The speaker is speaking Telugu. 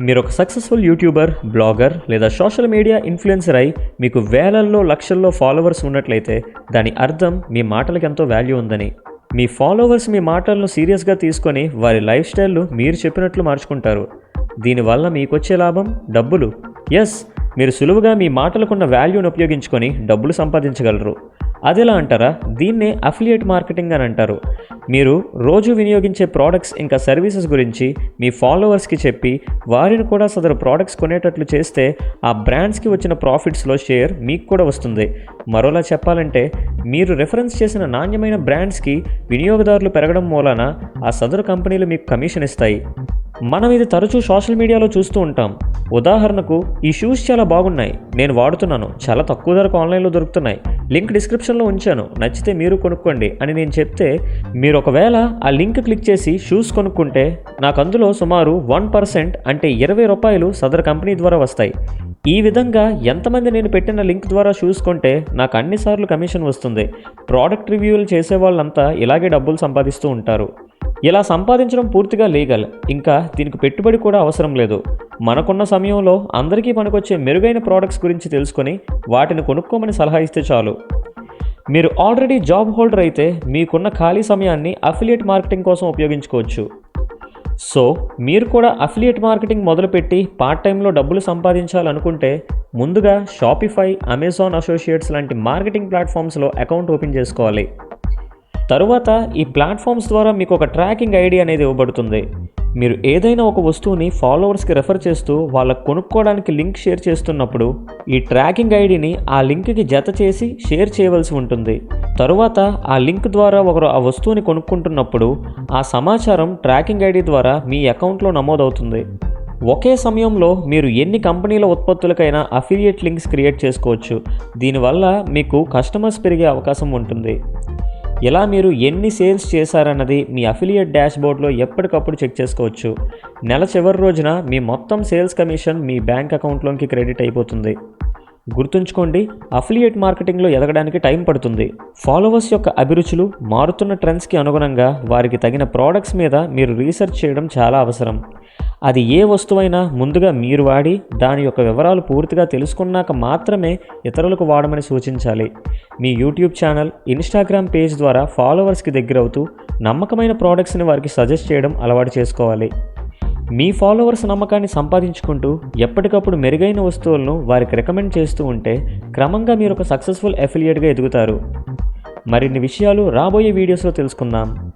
మీరు ఒక సక్సెస్ఫుల్ యూట్యూబర్ బ్లాగర్ లేదా సోషల్ మీడియా ఇన్ఫ్లుయెన్సర్ అయి మీకు వేలల్లో లక్షల్లో ఫాలోవర్స్ ఉన్నట్లయితే దాని అర్థం మీ మాటలకు ఎంతో వాల్యూ ఉందని. మీ ఫాలోవర్స్ మీ మాటలను సీరియస్గా తీసుకొని వారి లైఫ్ స్టైల్ను మీరు చెప్పినట్లు మార్చుకుంటారు. దీనివల్ల మీకు వచ్చే లాభం? డబ్బులు. ఎస్ మీరు సులువుగా మీ మాటలకున్న వాల్యూను ఉపయోగించుకొని డబ్బులు సంపాదించగలరు. అదిలా అంటారా? దీన్నే అఫిలియేట్ మార్కెటింగ్ అని అంటారు. మీరు రోజు వినియోగించే ప్రోడక్ట్స్ ఇంకా సర్వీసెస్ గురించి మీ ఫాలోవర్స్కి చెప్పి వారిని కూడా సదరు ప్రోడక్ట్స్ కొనేటట్లు చేస్తే ఆ బ్రాండ్స్కి వచ్చిన ప్రాఫిట్స్లో షేర్ మీకు కూడా వస్తుంది. మరోలా చెప్పాలంటే మీరు రెఫరెన్స్ చేసిన నాణ్యమైన బ్రాండ్స్కి వినియోగదారులు పెరగడం మూలాన ఆ సదరు కంపెనీలు మీకు కమిషన్ ఇస్తాయి. మనం ఇది తరచూ సోషల్ మీడియాలో చూస్తూ ఉంటాం. ఉదాహరణకు ఈ షూస్ చాలా బాగున్నాయి. నేను వాడుతున్నాను. చాలా తక్కువ ధరకు ఆన్లైన్లో దొరుకుతున్నాయి. లింక్ డిస్క్రిప్షన్లో ఉంచాను. నచ్చితే మీరు కొనుక్కోండి అని నేను చెప్తే మీరు ఒకవేళ ఆ లింక్ క్లిక్ చేసి షూస్ కొనుక్కుంటే నాకు అందులో సుమారు వన్ పర్సెంట్ అంటే ఇరవై రూపాయలు సదర్ కంపెనీ ద్వారా వస్తాయి. ఈ విధంగా ఎంతమంది నేను పెట్టిన లింక్ ద్వారా షూస్ కొంటే నాకు అన్నిసార్లు కమిషన్ వస్తుంది. ప్రోడక్ట్ రివ్యూలు చేసే వాళ్ళంతా ఇలాగే డబ్బులు సంపాదిస్తూ ఉంటారు. ఇలా సంపాదించడం పూర్తిగా లీగల్. ఇంకా దీనికి పెట్టుబడి కూడా అవసరం లేదు. మనకున్న సమయంలో అందరికీ పనికొచ్చే మెరుగైన ప్రోడక్ట్స్ గురించి తెలుసుకొని వాటిని కొనుక్కోమని సలహా ఇస్తే చాలు. మీరు ఆల్రెడీ జాబ్ హోల్డర్ అయితే మీకున్న ఖాళీ సమయాన్ని అఫిలియేట్ మార్కెటింగ్ కోసం ఉపయోగించుకోవచ్చు. సో మీరు కూడా అఫిలియేట్ మార్కెటింగ్ మొదలుపెట్టి పార్ట్ టైంలో డబ్బులు సంపాదించాలనుకుంటే ముందుగా షాపిఫై అమెజాన్ అసోసియేట్స్ లాంటి మార్కెటింగ్ ప్లాట్ఫామ్స్లో అకౌంట్ ఓపెన్ చేసుకోవాలి. తరువాత ఈ ప్లాట్ఫామ్స్ ద్వారా మీకు ఒక ట్రాకింగ్ ఐడి అనేది ఇవ్వబడుతుంది. మీరు ఏదైనా ఒక వస్తువుని ఫాలోవర్స్కి రెఫర్ చేస్తూ వాళ్ళకు కొనుక్కోవడానికి లింక్ షేర్ చేస్తున్నప్పుడు ఈ ట్రాకింగ్ ఐడిని ఆ లింక్కి జత చేసి షేర్ చేయవలసి ఉంటుంది. తరువాత ఆ లింక్ ద్వారా ఒకరు ఆ వస్తువుని కొనుక్కుంటున్నప్పుడు ఆ సమాచారం ట్రాకింగ్ ఐడి ద్వారా మీ అకౌంట్లో నమోదవుతుంది. ఒకే సమయంలో మీరు ఎన్ని కంపెనీల ఉత్పత్తులకైనా అఫిలియేట్ లింక్స్ క్రియేట్ చేసుకోవచ్చు. దీనివల్ల మీకు కస్టమర్స్ పెరిగే అవకాశం ఉంటుంది. ఇలా మీరు ఎన్ని సేల్స్ చేశారన్నది మీ అఫిలియేట్ డాష్బోర్డ్లో ఎప్పటికప్పుడు చెక్ చేసుకోవచ్చు. నెల చివరి రోజున మీ మొత్తం సేల్స్ కమిషన్ మీ బ్యాంక్ అకౌంట్లోకి క్రెడిట్ అయిపోతుంది. గుర్తుంచుకోండి అఫిలియేట్ మార్కెటింగ్లో ఎదగడానికి టైం పడుతుంది. ఫాలోవర్స్ యొక్క అభిరుచులు మారుతున్న ట్రెండ్స్కి అనుగుణంగా వారికి తగిన ప్రోడక్ట్స్ మీద మీరు రీసెర్చ్ చేయడం చాలా అవసరం. అది ఏ వస్తువైనా ముందుగా మీరు వాడి దాని యొక్క వివరాలు పూర్తిగా తెలుసుకున్నాక మాత్రమే ఇతరులకు వాడమని సూచించాలి. మీ యూట్యూబ్ ఛానల్ ఇన్స్టాగ్రామ్ పేజ్ ద్వారా ఫాలోవర్స్కి దగ్గరవుతూ నమ్మకమైన ప్రోడక్ట్స్ని వారికి సజెస్ట్ చేయడం అలవాటు చేసుకోవాలి. మీ ఫాలోవర్స్ నమ్మకాన్ని సంపాదించుకుంటూ ఎప్పటికప్పుడు మెరుగైన వస్తువులను వారికి రికమెండ్ చేస్తూ ఉంటే క్రమంగా మీరు ఒక సక్సెస్ఫుల్ అఫిలియేట్గా ఎదుగుతారు. మరిన్ని విషయాలు రాబోయే వీడియోస్లో తెలుసుకుందాం.